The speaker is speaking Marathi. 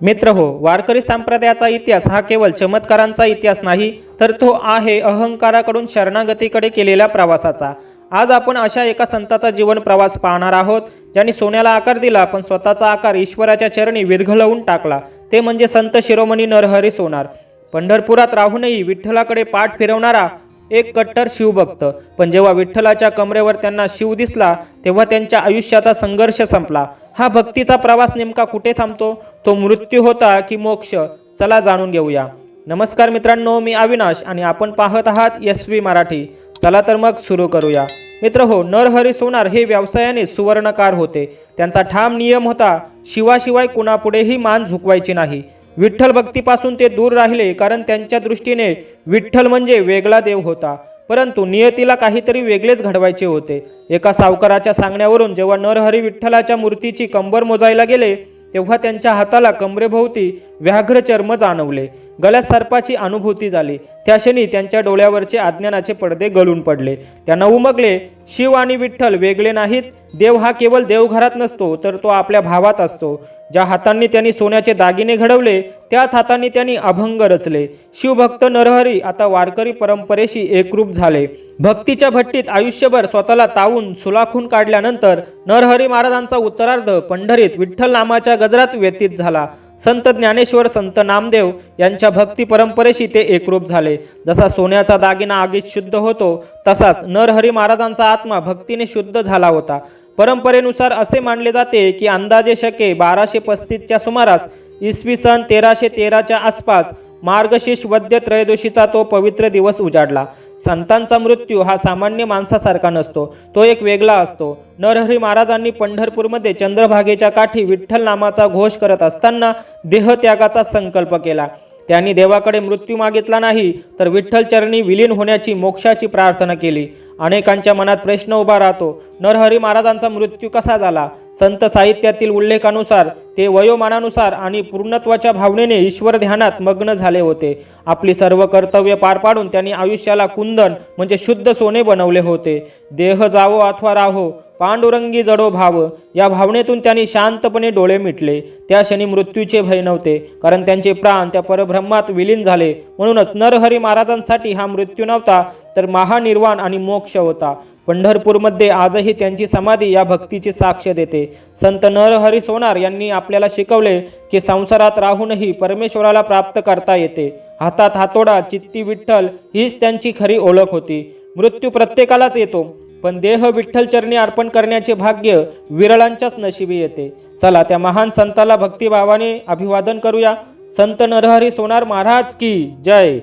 मित्र हो वारकरी संप्रदायाचा इतिहास हा केवळ चमत्कारांचा इतिहास नाही तर तो आहे अहंकाराकडून शरणागतीकडे केलेल्या प्रवासाचा. आज आपण अशा एका संताचा जीवन प्रवास पाहणार आहोत ज्यांनी सोन्याला आकार दिला पण स्वतःचा आकार ईश्वराच्या चरणी विरघळवून टाकला. ते म्हणजे संत शिरोमणी नरहरी सोनार. पंढरपुरात राहूनही विठ्ठलाकडे पाठ फिरवणारा एक कट्टर शिवभक्त पण जेव्हा विठ्ठलाच्या कमरेवर त्यांना शिव दिसला तेव्हा त्यांच्या आयुष्याचा संघर्ष संपला. हा भक्तीचा प्रवास नेमका कुठे थांबतो? तो मृत्यू होता की मोक्ष? चला जाणून घेऊया. नमस्कार मित्रांनो मी अविनाश आणि आपण पाहत आहात एस व्ही मराठी. चला तर मग सुरू करूया. मित्र हो नरहरी सोनार हे व्यवसायाने सुवर्णकार होते. त्यांचा ठाम नियम होता शिवाशिवाय कुणापुढेही मान झुकवायची नाही. विठ्ठल भक्तीपासून ते दूर राहिले कारण त्यांच्या दृष्टीने विठ्ठल म्हणजे वेगळा देव होता. परंतु नियतीला काहीतरी वेगळेच घडवायचे होते. एका सावकाराच्या सांगण्यावरून जेव्हा नरहरी विठ्ठलाच्या मूर्तीची कंबर मोजायला गेले तेव्हा त्यांच्या हाताला कमरेभोवती व्याघ्र चर्म जाणवले. गळ्यात सर्पाची अनुभूती झाली. त्या क्षणी त्यांच्या डोळ्यावरचे अज्ञानाचे पडदे गळून पडले. त्यांना उमगले शिव आणि विठ्ठल वेगळे नाहीत. देव हा केवळ देवघरात नसतो तर तो आपल्या भावात असतो. ज्या हातांनी त्यांनी सोन्याचे दागिने घडवले त्याच हातांनी त्यांनी अभंग रचले. शिवभक्त नरहरी आता वारकरी परंपरेशी एकरूप झाले. भक्तीच्या भट्टीत आयुष्यभर स्वतःला तावून सुलाखून काढल्यानंतर नरहरी महाराजांचा उत्तरार्ध पंढरीत विठ्ठल नामाच्या गजरात व्यतीत झाला. संत ज्ञानेश्वर संत नामदेव यांच्या भक्ती परंपरेशी ते एकरूप झाले. जसा सोन्याचा दागिना आगीत शुद्ध होतो तसाच नरहरी महाराजांचा आत्मा भक्तीने शुद्ध झाला होता. परंपरेनुसार असे मानले जाते की अंदाजे शके बाराशे पस्तीसच्या सुमारास इसवी सन तेराशे तेराच्या आसपास मार्गशीर्ष वद्य त्रयोदशीचा तो पवित्र दिवस उजाडला. संतांचा मृत्यू हा सामान्य माणसासारखा नसतो. तो एक वेगळा असतो. नरहरी महाराजांनी पंढरपूरमध्ये चंद्रभागेच्या काठी विठ्ठल नामाचा घोष करत असताना देहत्यागाचा संकल्प केला. त्यांनी देवाकडे मृत्यू मागितला नाही तर विठ्ठल चरणी विलीन होण्याची मोक्षाची प्रार्थना केली. अनेकांच्या मनात प्रश्न उभा राहतो. नरहरी महाराजांचा मृत्यू कसा झाला? संत साहित्यातील उल्लेखानुसार ते वयोमानानुसार आणि पूर्णत्वाच्या भावनेने ईश्वर ध्यानात मग्न झाले होते. आपली सर्व कर्तव्य पार पाडून त्यांनी आयुष्याला कुंदन म्हणजे शुद्ध सोने बनवले होते. देह जावो अथवा राहो पांडुरंगी जडो भाव. या भावनेतून त्यांनी शांतपणे डोळे मिटले. त्या क्षणी मृत्यूचे भय नव्हते कारण त्यांचे प्राण त्या परब्रह्मात विलीन झाले. म्हणूनच नरहरी महाराजांसाठी हा मृत्यू नव्हता तर महानिर्वाण आणि मोक्ष होता. पंढरपूरमध्ये आजही त्यांची समाधी या भक्तीची साक्ष देते. संत नरहरी सोनार यांनी आपल्याला शिकवले की संसारात राहूनही परमेश्वराला प्राप्त करता येते. हातात हातोडा चित्ती विठ्ठल हीच त्यांची खरी ओळख होती. मृत्यू प्रत्येकालाच येतो. पण देह विठ्ठल चरणी अर्पण करण्याचे भाग्य विरळांच्याच नशिबी येते. चला त्या महान संताला भक्तिभावाने अभिवादन करूया. संत नरहरी सोनार महाराज की जय.